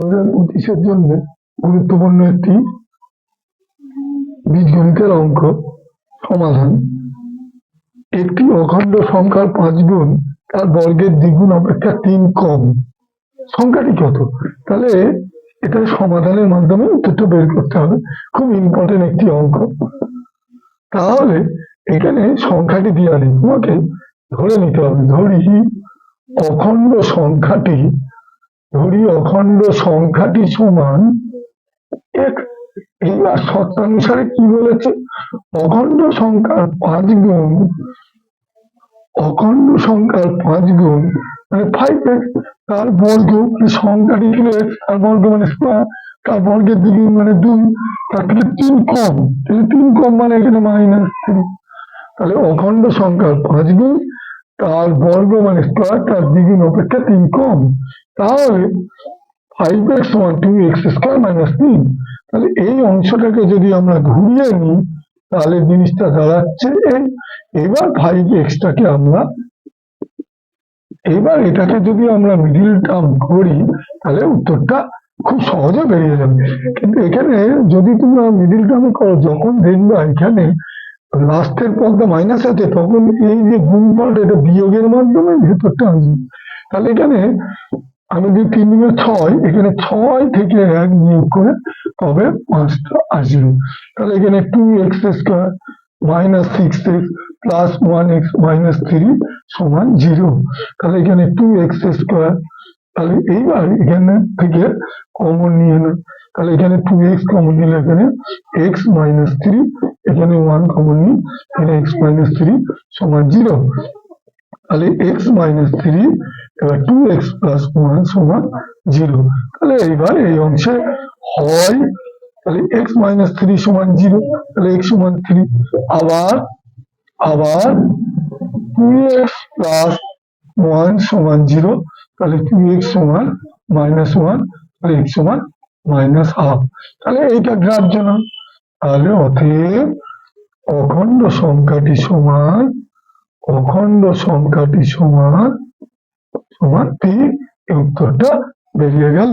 পঁচিশের জন্য গুরুত্বপূর্ণ একটি বীজগণিতের অঙ্ক সমাধান। একটি অখণ্ড সংখ্যার পাঁচ গুণ তার বর্গের দ্বিগুণ অপেক্ষা তিন কম। সংখ্যাটি কত? তাহলে এটা সমাধানের মাধ্যমে উত্তরটা বের করতে হবে। খুব ইম্পর্টেন্ট একটি অঙ্ক। তাহলে এখানে সংখ্যাটি দেওয়া নেই তোমাকে ধরে নিতে হবে। ধরি অখণ্ড সংখ্যাটি ধরি অখণ্ড সংখ্যাটি সমান এক। শর্তানুসারে কি বলেছে? অখণ্ড সংখ্যার পাঁচ গুণ, অখণ্ড সংখ্যার পাঁচ গুণ মানে ফাইভ এক্স তার বর্গ সংখ্যাটি ছিল x, তার বর্গ মানে স্কোয়ার তার বর্গের দিকে মানে দুই, তার থেকে তিন কম তিন কম মানে এখানে মাইনাস থ্রি তাহলে অখণ্ড সংখ্যার পাঁচ গুণ তার বর্গ মানে স্কোয়ার তার দ্বিগুণ অপেক্ষা তিন কম, তাহলে ফাইভ এক্স সমান টু এক্স স্কোয়ার মাইনাস তিন। তাহলে এই অংশটাকে যদি আমরা ঘুরিয়ে নিই, তাহলে জিনিসটা দাঁড়াচ্ছে এবার ফাইভ এক্সটাকে আমরা, এবার এটাকে যদি আমরা মিডিল টার্ম করি, তাহলে উত্তরটা খুব সহজে বেরিয়ে যাবে। কিন্তু এখানে যদি তোমরা মিডিল টার্মে করো, যখন দেখবা এখানে লাস্টের পদটা মাইনাস আছে, তখন এই যে গুণ গুণফলটা এটা বিয়োগের মাধ্যমে ভেতরটা আসবে। তাহলে এখানে আমি যদি তিন দুগুণে ছয়, এখানে ছয় থেকে এক নিয়োগ করে তবে পাঁচটা আসবে? তাহলে এখানে two x square minus six x plus one x minus three সমান জিরো তাহলে এখানে টু এক্স স্কোয়ার তাহলে এইবার এখানে থেকে কমন নিয়ে না। তাহলে এখানে টু এক্স কমন নিলে এখানে এক্স মাইনাস থ্রি এখানে ওয়ান কমন নিই এখানে এক্স মাইনাস থ্রি সমান জিরো তাহলে এক্স মাইনাস থ্রি এবার টু এক্স প্লাস ওয়ান সমান জিরো তাহলে এইবার এই অংশে হয়, তাহলে এক্স মাইনাস থ্রি সমান জিরো তাহলে এক্স সমান থ্রি আবার আবার টু এক্স প্লাস ওয়ান সমান জিরো তাহলে টু এক্স সমান মাইনাস ওয়ান তাহলে এক্স সমান মাইনাস হাফ তাহলে এইটা গ্রাহ্য না তাহলে অতএব অখণ্ড সংখ্যাটি সমান অখণ্ড সংখ্যাটি সমান সমান তিন। উত্তরটা বেরিয়ে গেল।